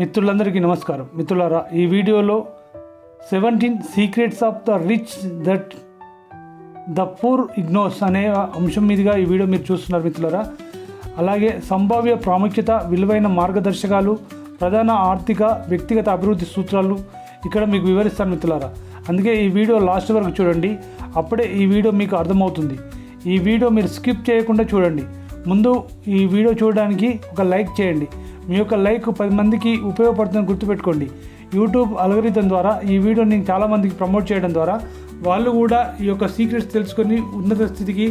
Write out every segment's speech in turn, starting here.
మిత్రులందరికీ నమస్కారం. మిత్రులారా ఈ వీడియోలో seventeen secrets of the rich that the poor ignore అనే అంశం మీదుగా ఈ వీడియో మీరు చూస్తున్నారు మిత్రులారా. అలాగే సంభావ్య ప్రాముఖ్యత విలువైన మార్గదర్శకాలు ప్రధాన ఆర్థిక వ్యక్తిగత అభివృద్ధి సూత్రాలు ఇక్కడ మీకు వివరిస్తాను మిత్రులారా. అందుకే ఈ వీడియో లాస్ట్ వరకు చూడండి. అప్పుడే ఈ వీడియో మీకు అర్థమవుతుంది. ఈ వీడియో మీరు స్కిప్ చేయకుండా చూడండి. ముందు ఈ వీడియో చూడడానికి ఒక లైక్ చేయండి. మీ యొక్క లైక్ పది మందికి ఉపయోగపడుతుందని గుర్తుపెట్టుకోండి. యూట్యూబ్ అలగరితం ద్వారా ఈ వీడియోని చాలామందికి ప్రమోట్ చేయడం ద్వారా వాళ్ళు కూడా ఈ యొక్క సీక్రెట్స్ తెలుసుకొని ఉన్నత స్థితికి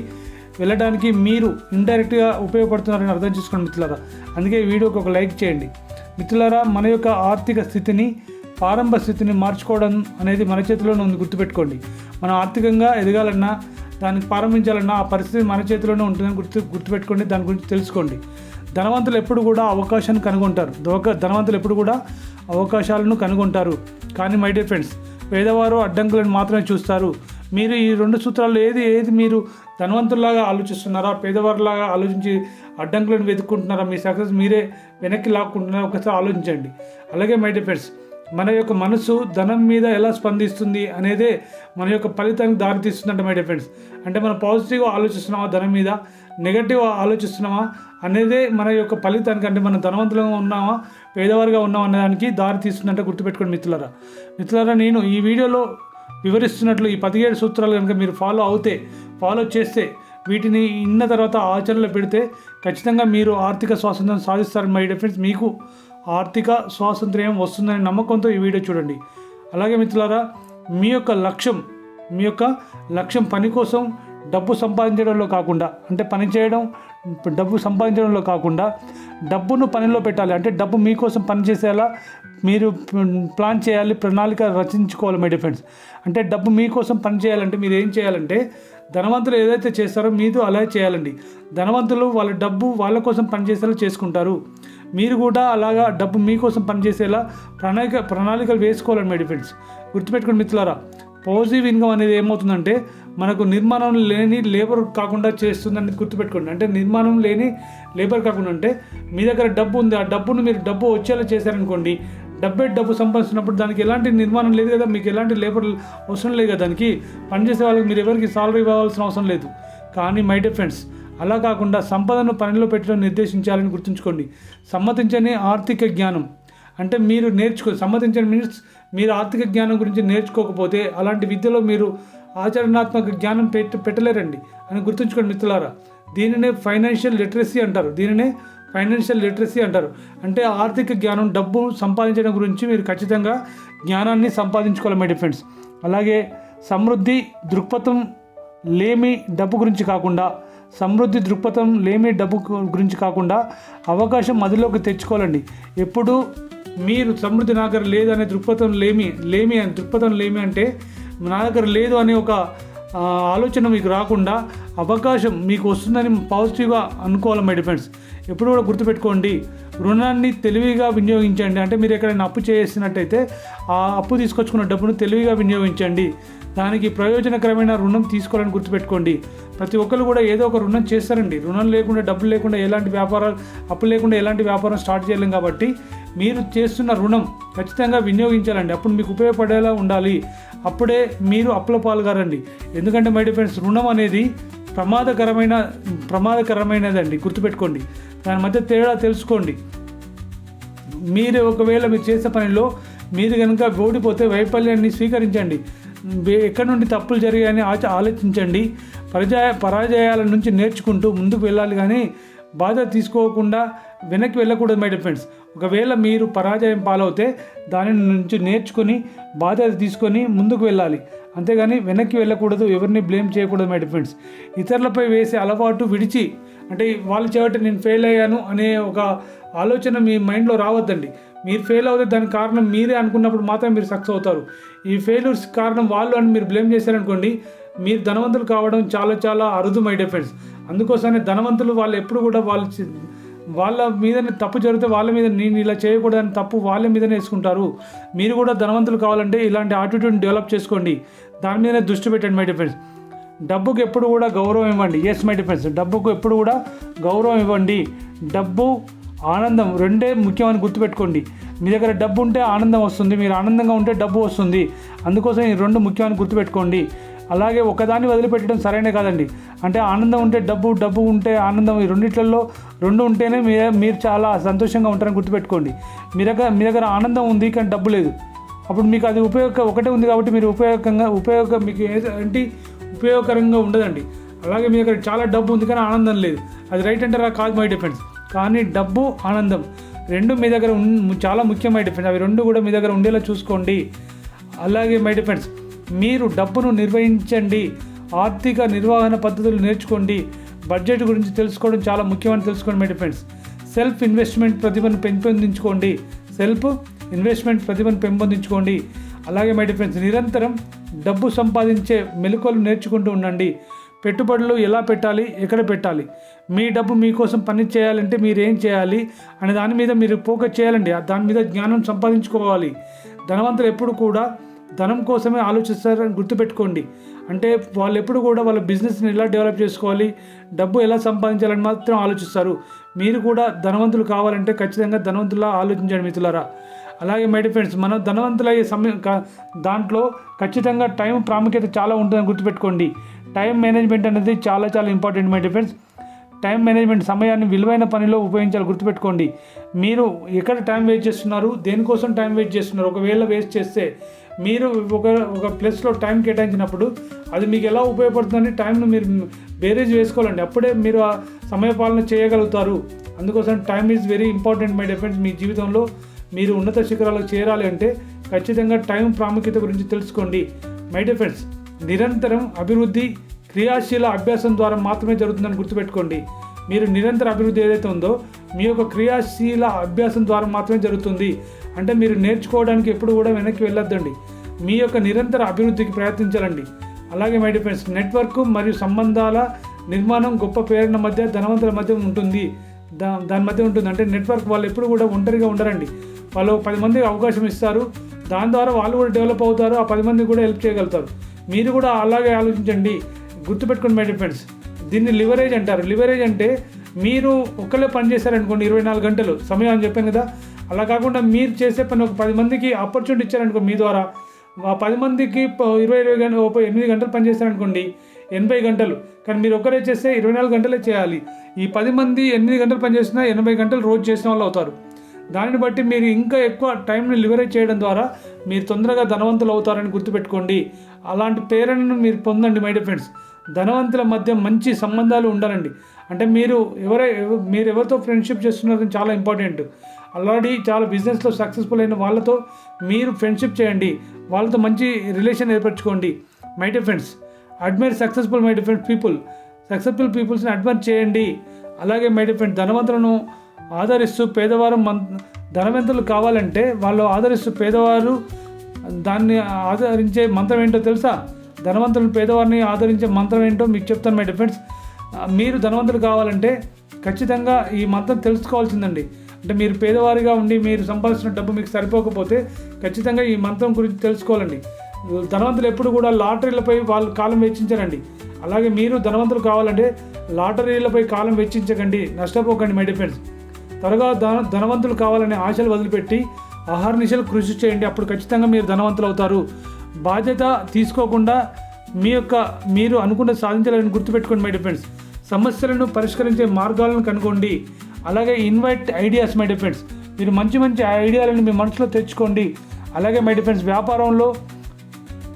వెళ్ళడానికి మీరు ఇండైరెక్ట్గా ఉపయోగపడుతున్నారని అర్థం చేసుకోండి మిత్రులారా. అందుకే ఈ వీడియోకి ఒక లైక్ చేయండి. మిత్రులారా మన యొక్క ఆర్థిక స్థితిని ప్రారంభ స్థితిని మార్చుకోవడం అనేది మన చేతిలోనే ఉంది గుర్తుపెట్టుకోండి. మనం ఆర్థికంగా ఎదగాలన్నా దానికి ప్రారంభించాలన్నా ఆ పరిస్థితి మన చేతిలోనే ఉంటుందని గుర్తు గుర్తుపెట్టుకోండి దాని గురించి తెలుసుకోండి. ధనవంతులు ఎప్పుడు కూడా అవకాశాన్ని కనుగొంటారు. ధనవంతులు ఎప్పుడు కూడా అవకాశాలను కనుగొంటారు. కానీ మై డియర్ ఫ్రెండ్స్ పేదవారు అడ్డంకులను మాత్రమే చూస్తారు. మీరు ఈ రెండు సూత్రాల్లో ఏది ఏది మీరు ధనవంతుల్లాగా ఆలోచిస్తున్నారా? పేదవారిలాగా ఆలోచించి అడ్డంకులను వెతుక్కుంటున్నారా? మీ సక్సెస్ మీరే వెనక్కి లాక్కుంటున్నారా? ఒకసారి ఆలోచించండి. అలాగే మై డియర్ ఫ్రెండ్స్ మన యొక్క మనసు ధనం మీద ఎలా స్పందిస్తుంది అనేదే మన యొక్క ఫలితానికి దారితీస్తుందంట మై డియర్ ఫ్రెండ్స్. అంటే మనం పాజిటివ్గా ఆలోచిస్తున్నామా ధనం మీద? నెగటివ్ ఆలోచిస్తున్నామా అనేదే మన యొక్క ఫలితానికి అంటే మనం ధనవంతులుగా ఉన్నామా పేదవారిగా ఉన్నామా అనే దానికి దారి తీస్తుందంటే గుర్తుపెట్టుకోండి మిత్రులరా. మిత్రులరా నేను ఈ వీడియోలో వివరిస్తున్నట్లు ఈ పదిహేడు సూత్రాలు కనుక మీరు ఫాలో అవుతే ఫాలో చేస్తే వీటిని ఇన్న తర్వాత ఆచరణలో పెడితే ఖచ్చితంగా మీరు ఆర్థిక స్వాతంత్రం సాధిస్తారని మై డిఫరెన్స్ మీకు ఆర్థిక స్వాతంత్ర్యం వస్తుందనే నమ్మకంతో ఈ వీడియో చూడండి. అలాగే మిత్రులారా మీ యొక్క లక్ష్యం మీ యొక్క లక్ష్యం పని కోసం డబ్బు సంపాదించడంలో కాకుండా అంటే పని చేయడం డబ్బు సంపాదించడంలో కాకుండా డబ్బును పనిలో పెట్టాలి. అంటే డబ్బు మీకోసం పనిచేసేలా మీరు ప్లాన్ చేయాలి ప్రణాళిక రచించుకోవాలి మై డిఫెండ్స్ అంటే డబ్బు మీకోసం పని చేయాలంటే మీరు ఏం చేయాలంటే ధనవంతులు ఏదైతే చేస్తారో మీరు అలా చేయాలండి. ధనవంతులు వాళ్ళ డబ్బు వాళ్ళ కోసం పనిచేసేలా చేసుకుంటారు. మీరు కూడా అలాగా డబ్బు మీకోసం పనిచేసేలా ప్రణాళిక ప్రణాళికలు వేసుకోవాలండి మై డిఫెండ్స్ గుర్తుపెట్టుకోండి మిత్రులారా పాజిటివ్ ఇన్కమ్ అనేది ఏమవుతుందంటే మనకు నిర్మాణం లేని లేబర్ కాకుండా చేస్తుందని గుర్తుపెట్టుకోండి. అంటే నిర్మాణం లేని లేబర్ కాకుండా అంటే మీ దగ్గర డబ్బు ఉంది ఆ డబ్బును మీరు డబ్బు వచ్చేలా చేశారనుకోండి డబ్బే డబ్బు సంపాదిస్తున్నప్పుడు దానికి ఎలాంటి నిర్మాణం లేదు కదా మీకు ఎలాంటి లేబర్ అవసరం లేదు కదా దానికి పనిచేసే వాళ్ళకి మీరు ఎవరికి సాలరీ ఇవ్వాల్సిన అవసరం లేదు. కానీ మై డియర్ అలా కాకుండా సంపదను పనిలో పెట్టడం నిర్దేశించాలని గుర్తుంచుకోండి. సమ్మతించని ఆర్థిక జ్ఞానం అంటే మీరు నేర్చుకో సంబంధించిన మీన్స్ మీరు ఆర్థిక జ్ఞానం గురించి నేర్చుకోకపోతే అలాంటి విద్యలో మీరు ఆచరణాత్మక జ్ఞానం పెట్టి పెట్టలేరండి. అని గుర్తుంచుకోండి మిత్రులారా. దీనినే ఫైనాన్షియల్ లిటరసీ అంటారు. దీనినే ఫైనాన్షియల్ లిటరసీ అంటారు. అంటే ఆర్థిక జ్ఞానం డబ్బు సంపాదించడం గురించి మీరు ఖచ్చితంగా జ్ఞానాన్ని సంపాదించుకోవాలి మై డిఫెండ్స్ అలాగే సమృద్ధి దృక్పథం లేమి డబ్బు గురించి కాకుండా సమృద్ధి దృక్పథం లేమి డబ్బు గురించి కాకుండా అవకాశం మదిలోకి తెచ్చుకోవాలండి. ఎప్పుడు మీరు సమృద్ధి నా దగ్గర లేదు అనే దృక్పథం లేమి లేమి అని దృక్పథం లేమి అంటే నా దగ్గర లేదు అనే ఒక ఆలోచన మీకు రాకుండా అవకాశం మీకు వస్తుందని పాజిటివ్గా అనుకోవాలి మై డిఫెండ్స్ ఎప్పుడు కూడా గుర్తుపెట్టుకోండి రుణాన్ని తెలివిగా వినియోగించండి. అంటే మీరు ఎక్కడైనా అప్పు చేసినట్టయితే ఆ అప్పు తీసుకొచ్చుకున్న డబ్బును తెలివిగా వినియోగించండి. దానికి ప్రయోజనకరమైన రుణం తీసుకోవాలని గుర్తుపెట్టుకోండి. ప్రతి ఒక్కరు కూడా ఏదో ఒక రుణం చేస్తారండి. రుణం లేకుండా డబ్బులు లేకుండా ఎలాంటి వ్యాపారాలు అప్పు లేకుండా ఎలాంటి వ్యాపారం స్టార్ట్ చేయలేం కాబట్టి మీరు చేస్తున్న రుణం ఖచ్చితంగా వినియోగించాలండి. అప్పుడు మీకు ఉపయోగపడేలా ఉండాలి. అప్పుడే మీరు అప్పుల పాల్గారండి. ఎందుకంటే మై ఫ్రెండ్స్ రుణం అనేది ప్రమాదకరమైన ప్రమాదకరమైనదండి. గుర్తుపెట్టుకోండి. దాని మధ్య తేడా తెలుసుకోండి. మీరు ఒకవేళ మీరు చేసే పనిలో మీరు కనుక ఓడిపోతే వైఫల్యాన్ని స్వీకరించండి. ఎక్కడి నుండి తప్పులు జరిగాయని ఆచ ఆలోచించండి. పరాజయ పరాజయాల నుంచి నేర్చుకుంటూ ముందుకు వెళ్ళాలి కానీ బాధ తీసుకోకుండా వెనక్కి వెళ్ళకూడదు మై డిఫెండ్స్ ఒకవేళ మీరు పరాజయం పాలవుతే దాని నుంచి నేర్చుకొని బాధ్యత తీసుకొని ముందుకు వెళ్ళాలి. అంతేగాని వెనక్కి వెళ్ళకూడదు ఎవరిని బ్లేమ్ చేయకూడదు మై డిఫెండ్స్ ఇతరులపై వేసే అలవాటు విడిచి అంటే వాళ్ళు చేయబట్టి నేను ఫెయిల్ అయ్యాను అనే ఒక ఆలోచన మీ మైండ్లో రావద్దండి. మీరు ఫెయిల్ అవుతే దానికి కారణం మీరే అనుకున్నప్పుడు మాత్రమే మీరు సక్సెస్ అవుతారు. ఈ ఫెయిల్యూర్స్ కారణం వాళ్ళు అని మీరు బ్లేమ్ చేశారనుకోండి మీరు ధనవంతులు కావడం చాలా చాలా అరుదు మై డిఫెన్స్ అందుకోసమే ధనవంతులు వాళ్ళు ఎప్పుడు కూడా వాళ్ళు వాళ్ళ మీదనే తప్పు జరిగితే వాళ్ళ మీద నేను ఇలా చేయకూడదని తప్పు వాళ్ళ మీదనే వేసుకుంటారు. మీరు కూడా ధనవంతులు కావాలంటే ఇలాంటి ఆటిట్యూడ్ని డెవలప్ చేసుకోండి. దాని మీదనే దృష్టి పెట్టండి మై డిఫెన్స్ డబ్బుకు ఎప్పుడు కూడా గౌరవం ఇవ్వండి. ఎస్ మై డిఫెన్స్ డబ్బుకు ఎప్పుడు కూడా గౌరవం ఇవ్వండి. డబ్బు ఆనందం రెండే ముఖ్యమని గుర్తుపెట్టుకోండి. మీ దగ్గర డబ్బు ఉంటే ఆనందం వస్తుంది మీరు ఆనందంగా ఉంటే డబ్బు వస్తుంది. అందుకోసం ఈ రెండు ముఖ్యమని గుర్తుపెట్టుకోండి. అలాగే ఒకదాన్ని వదిలిపెట్టడం సరైన కాదండి. అంటే ఆనందం ఉంటే డబ్బు డబ్బు ఉంటే ఆనందం ఈ రెండిట్లలో రెండు ఉంటేనే మీ మీరు చాలా సంతోషంగా ఉంటారని గుర్తుపెట్టుకోండి. మీ దగ్గర మీ దగ్గర ఆనందం ఉంది కానీ డబ్బు లేదు. అప్పుడు మీకు అది ఉపయోగ ఒకటే ఉంది కాబట్టి మీరు ఉపయోగంగా ఉపయోగ మీకు ఏంటి ఉపయోగకరంగా ఉండదండి. అలాగే మీ దగ్గర చాలా డబ్బు ఉంది కానీ ఆనందం లేదు. అది రైట్ అంటారా కాదు? మై డిఫెన్స్ కానీ డబ్బు ఆనందం రెండు మీ దగ్గర చాలా చాలా ముఖ్యమై డిఫెండ్స్ అవి రెండు కూడా మీ దగ్గర ఉండేలా చూసుకోండి. అలాగే మై డిఫెండ్స్ మీరు డబ్బును నిర్వహించండి. ఆర్థిక నిర్వహణ పద్ధతులు నేర్చుకోండి. బడ్జెట్ గురించి తెలుసుకోవడం చాలా ముఖ్యమని తెలుసుకోండి మై డిఫెండ్స్ సెల్ఫ్ ఇన్వెస్ట్మెంట్ ప్రతిభను పెంపొందించుకోండి. సెల్ఫ్ ఇన్వెస్ట్మెంట్ ప్రతిభను పెంపొందించుకోండి. అలాగే మై డిఫెండ్స్ నిరంతరం డబ్బు సంపాదించే మెలకువలు నేర్చుకుంటూ ఉండండి. పెట్టుబడులు ఎలా పెట్టాలి? ఎక్కడ పెట్టాలి? మీ డబ్బు మీకోసం పని చేయాలంటే మీరు ఏం చేయాలి? అనే దాని మీద మీరు ఫోకస్ చేయాలండి. దాని మీద జ్ఞానం సంపాదించుకోవాలి. ధనవంతులు ఎప్పుడు కూడా ధనం కోసమే ఆలోచిస్తారని గుర్తుపెట్టుకోండి. అంటే వాళ్ళు ఎప్పుడు కూడా వాళ్ళ బిజినెస్ని ఎలా డెవలప్ చేసుకోవాలి? డబ్బు ఎలా సంపాదించాలని మాత్రం ఆలోచిస్తారు. మీరు కూడా ధనవంతులు కావాలంటే ఖచ్చితంగా ధనవంతులా ఆలోచించండి మిత్రులారా. అలాగే మై ఫ్రెండ్స్ మనం ధనవంతులయ్యే సమయం దాంట్లో ఖచ్చితంగా టైం ప్రాముఖ్యత చాలా ఉంటుందని గుర్తుపెట్టుకోండి. టైం మేనేజ్మెంట్ అనేది చాలా చాలా important my friends time management సమయాన్ని విలువైన పనిలో ఉపయోగించాలి గుర్తుపెట్టుకోండి. మీరు ఎక్కడ టైం వేస్ట్ చేస్తున్నారు దేనికోసం టైం వేస్ట్ చేస్తున్నారు ఒకవేళ వేస్ట్ చేస్తే మీరు ఒక ఒక ప్లేస్లో టైం కేటాయించినప్పుడు అది మీకు ఎలా ఉపయోగపడుతుందని టైంను మీరు బేరేజ్ వేసుకోవాలండి. అప్పుడే మీరు ఆ సమయపాలన చేయగలుగుతారు. అందుకోసం time is very important my dear friends మీ జీవితంలో మీరు ఉన్నత శిఖరాలకు చేరాలి అంటే ఖచ్చితంగా టైం ప్రాముఖ్యత గురించి తెలుసుకోండి. మై డిఫెండ్స్ నిరంతరం అభివృద్ధి క్రియాశీల అభ్యాసం ద్వారా మాత్రమే జరుగుతుందని గుర్తుపెట్టుకోండి. మీరు నిరంతర అభివృద్ధి ఏదైతే ఉందో మీ యొక్క క్రియాశీల అభ్యాసం ద్వారా మాత్రమే జరుగుతుంది. అంటే మీరు నేర్చుకోవడానికి ఎప్పుడు కూడా వెనక్కి వెళ్ళొద్దండి. మీ యొక్క నిరంతర అభివృద్ధికి ప్రయత్నించాలండి. అలాగే మై డిఫెండ్స్ నెట్వర్క్ మరియు సంబంధాల నిర్మాణం గొప్ప పేరుల మధ్య ధనవంతుల మధ్య ఉంటుంది. దా దాని మధ్య ఉంటుంది. అంటే నెట్వర్క్ వాళ్ళు ఎప్పుడు కూడా ఒంటరిగా ఉండరండి. వాళ్ళు పది మందికి అవకాశం ఇస్తారు. దాని ద్వారా వాళ్ళు కూడా డెవలప్ అవుతారు. ఆ పది మందికి కూడా హెల్ప్ చేయగలుగుతారు. మీరు కూడా అలాగే ఆలోచించండి. గుర్తుపెట్టుకుని మై ఫ్రెండ్స్ దీన్ని లివరేజ్ అంటారు. లివరేజ్ అంటే మీరు ఒక్కళ్ళే పని చేశారనుకోండి ఇరవై నాలుగు గంటలు సమయం అని చెప్పాను కదా. అలా కాకుండా మీరు చేసే పని ఒక పది మందికి ఆపర్చునిటీ ఇచ్చారనుకో మీ ద్వారా ఆ పది మందికి ఇరవై ఇరవై గంటలు ఒక ఎనిమిది గంటలు పని చేశారనుకోండి ఎనభై గంటలు. కానీ మీరు ఒక్కరే చేస్తే ఇరవై నాలుగు గంటలే చేయాలి. ఈ పది మంది ఎనిమిది గంటలు పని ఎనభై గంటలు రోజు చేసిన వాళ్ళు అవుతారు. దానిని బట్టి మీరు ఇంకా ఎక్కువ టైంని లివరేజ్ చేయడం ద్వారా మీరు తొందరగా ధనవంతులు అవుతారని గుర్తుపెట్టుకోండి. అలాంటి ప్రేరణను మీరు పొందండి మై డియర్ ఫ్రెండ్స్ ధనవంతుల మధ్య మంచి సంబంధాలు ఉండాలండి. అంటే మీరు ఎవరై మీరు ఎవరితో ఫ్రెండ్షిప్ చేస్తున్నారని చాలా ఇంపార్టెంట్ ఆల్రెడీ చాలా బిజినెస్లో సక్సెస్ఫుల్ అయిన వాళ్ళతో మీరు ఫ్రెండ్షిప్ చేయండి. వాళ్ళతో మంచి relation ఏర్పరచుకోండి. My dear friends admire successful my different people successful పీపుల్స్ని admire చేయండి. అలాగే మై డిఫరెంట్ ధనవంతులను ఆదరిస్తూ పేదవారు మన్ ధనవంతులు కావాలంటే వాళ్ళు ఆదరిస్తూ పేదవారు దాన్ని ఆదరించే మంత్రం ఏంటో తెలుసా? ధనవంతులు పేదవారిని ఆదరించే మంత్రం ఏంటో మీకు చెప్తాను మై డిఫెండ్స్ మీరు ధనవంతులు కావాలంటే ఖచ్చితంగా ఈ మంత్రం తెలుసుకోవాల్సిందండి. అంటే మీరు పేదవారిగా ఉండి మీరు సంపాదించిన డబ్బు మీకు సరిపోకపోతే ఖచ్చితంగా ఈ మంత్రం గురించి తెలుసుకోవాలండి. ధనవంతులు ఎప్పుడు కూడా లాటరీలపై వాళ్ళు కాలం వెచ్చించరండి. అలాగే మీరు ధనవంతులు కావాలంటే లాటరీలపై కాలం వెచ్చించకండి. నష్టపోకండి మై డిఫెండ్స్ త్వరగా ధన ధనవంతులు కావాలనే ఆశలు వదిలిపెట్టి ఆహారనిశలు కృషి చేయండి. అప్పుడు ఖచ్చితంగా మీరు ధనవంతులు అవుతారు. బాధ్యత తీసుకోకుండా మీ యొక్క మీరు అనుకున్న సాధించాలని గుర్తుపెట్టుకోండి మై డిఫెండ్స్ సమస్యలను పరిష్కరించే మార్గాలను కనుగొండి. అలాగే ఇన్వైట్ ఐడియాస్ మై డిఫెండ్స్ మీరు మంచి మంచి ఐడియాలను మీ మనసులో తెచ్చుకోండి. అలాగే మై డిఫెండ్స్ వ్యాపారంలో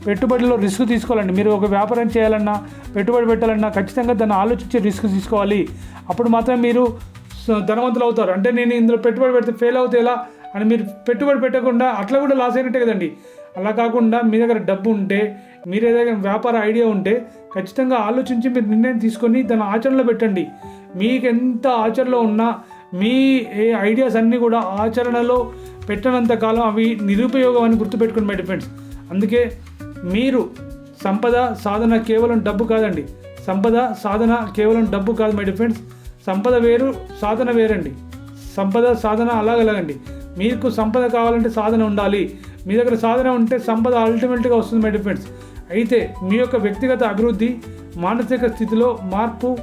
పెట్టుబడిలో రిస్క్ తీసుకోవాలండి. మీరు ఒక వ్యాపారం చేయాలన్నా పెట్టుబడి పెట్టాలన్నా ఖచ్చితంగా దాన్ని ఆలోచించి రిస్క్ తీసుకోవాలి. అప్పుడు మాత్రమే మీరు ధనవంతులు అవుతారు. అంటే నేను ఇందులో పెట్టుబడి పెడితే ఫెయిల్ అవుతే ఎలా? అని మీరు పెట్టుబడి పెట్టకుండా అట్లా కూడా లాస్ అయినట్టే కదండి. అలా కాకుండా మీ దగ్గర డబ్బు ఉంటే మీరు ఏదైనా వ్యాపార ఐడియా ఉంటే ఖచ్చితంగా ఆలోచించి మీరు నిర్ణయం తీసుకొని దాని ఆచరణలో పెట్టండి. మీకు ఎంత ఆచరణలో ఉన్నా మీ ఏ ఐడియాస్ అన్నీ కూడా ఆచరణలో పెట్టనంత కాలం అవి నిరుపయోగం అని గుర్తుపెట్టుకుని మై ఫ్రెండ్స్ అందుకే మీరు సంపద సాధన కేవలం డబ్బు కాదండి. సంపద సాధన కేవలం డబ్బు కాదు మై ఫ్రెండ్స్ సంపద వేరు సాధన వేరండి. సంపద సాధన అలాగలాగండి. మీకు సంపద కావాలంటే సాధన ఉండాలి. మీ దగ్గర సాధన ఉంటే సంపద అల్టిమేట్గా వస్తుంది మై డిఫెండ్స్ అయితే మీ యొక్క వ్యక్తిగత అభివృద్ధి మానసిక స్థితిలో మార్పు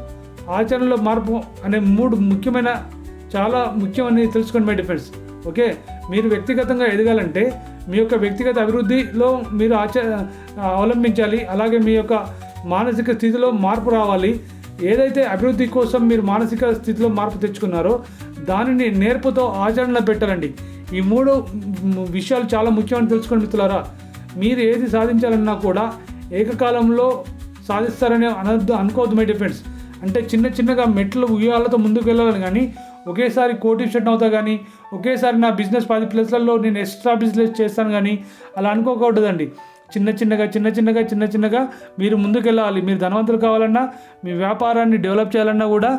ఆచరణలో మార్పు అనే మూడు ముఖ్యమైన చాలా ముఖ్యమని తెలుసుకోండి మై డిఫెండ్స్ ఓకే? మీరు వ్యక్తిగతంగా ఎదగాలంటే మీ యొక్క వ్యక్తిగత అభివృద్ధిలో మీరు ఆచ అవలంబించాలి. అలాగే మీ యొక్క మానసిక స్థితిలో మార్పు రావాలి. ఏదైతే అభివృద్ధి కోసం మీరు మానసిక స్థితిలో మార్పు తెచ్చుకున్నారో దానిని నేర్పుతో ఆచరణలో పెట్టాలండి. ఈ మూడు విషయాలు చాలా ముఖ్యమని తెలుసుకోండి మిత్రులారా. మీరు ఏది సాధించాలన్నా కూడా ఏకకాలంలో సాధిస్తారని అనద్దు అనుకోవద్దు మై డిఫెండ్స్ అంటే చిన్న చిన్నగా మెట్లు ఉయ్యాలతో ముందుకు వెళ్ళాలని కానీ ఒకేసారి కోటీశ్వరం అవుతా కానీ ఒకేసారి నా బిజినెస్ పది ప్లేస్లలో నేను ఎక్స్ట్రా బిజినెస్ చేస్తాను కానీ అలా అనుకోకూడదండి. చిన్న చిన్నగా చిన్న చిన్నగా చిన్న చిన్నగా మీరు ముందుకెళ్ళాలి. మీరు ధనవంతులు కావాలన్నా మీ వ్యాపారాన్ని డెవలప్ చేయాలన్నా కూడా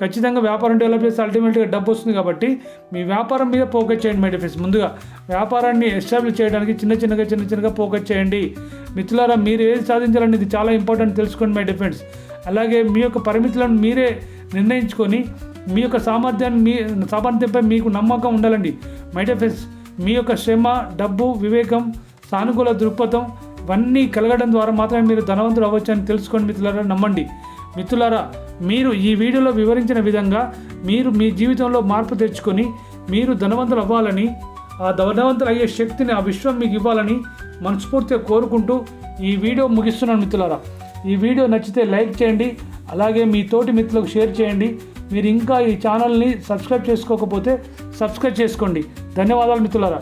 ఖచ్చితంగా వ్యాపారం డెవలప్ చేస్తే అల్టిమేట్గా డబ్బు వస్తుంది కాబట్టి మీ వ్యాపారం మీద ఫోకస్ చేయండి మై డిఫెన్స్ ముందుగా వ్యాపారాన్ని ఎస్టాబ్లిష్ చేయడానికి చిన్న చిన్నగా చిన్న చిన్నగా ఫోకస్ చేయండి. మిత్రులారా మీరు ఏది సాధించాలని ఇది చాలా ఇంపార్టెంట్ తెలుసుకోండి మై డిఫెన్స్ అలాగే మీ యొక్క పరిమితులను మీరే నిర్ణయించుకొని మీ యొక్క సామర్థ్యాన్ని మీ సామర్థ్యంపై మీకు నమ్మకం ఉండాలండి. మై డిఫెన్స్ మీ యొక్క శ్రమ డబ్బు వివేకం సానుకూల దృక్పథం ఇవన్నీ కలగడం ద్వారా మాత్రమే మీరు ధనవంతులు అవ్వచ్చు అని తెలుసుకోండి మిత్రులారా నమ్మండి. మిత్రులారా మీరు ఈ వీడియోలో వివరించిన విధంగా మీరు మీ జీవితంలో మార్పు తెచ్చుకొని మీరు ధనవంతులు అవ్వాలని ఆ ధనవంతులు అయ్యే శక్తిని ఆ విశ్వం మీకు ఇవ్వాలని మనస్ఫూర్తిగా కోరుకుంటూ ఈ వీడియో ముగిస్తున్నాను మిత్రులారా. ఈ వీడియో నచ్చితే లైక్ చేయండి అలాగే మీ తోటి మిత్రులకు షేర్ చేయండి. మీరు ఇంకా ఈ ఛానల్ని సబ్స్క్రైబ్ చేసుకోకపోతే సబ్స్క్రైబ్ చేసుకోండి. ధన్యవాదాలు మిత్రులారా.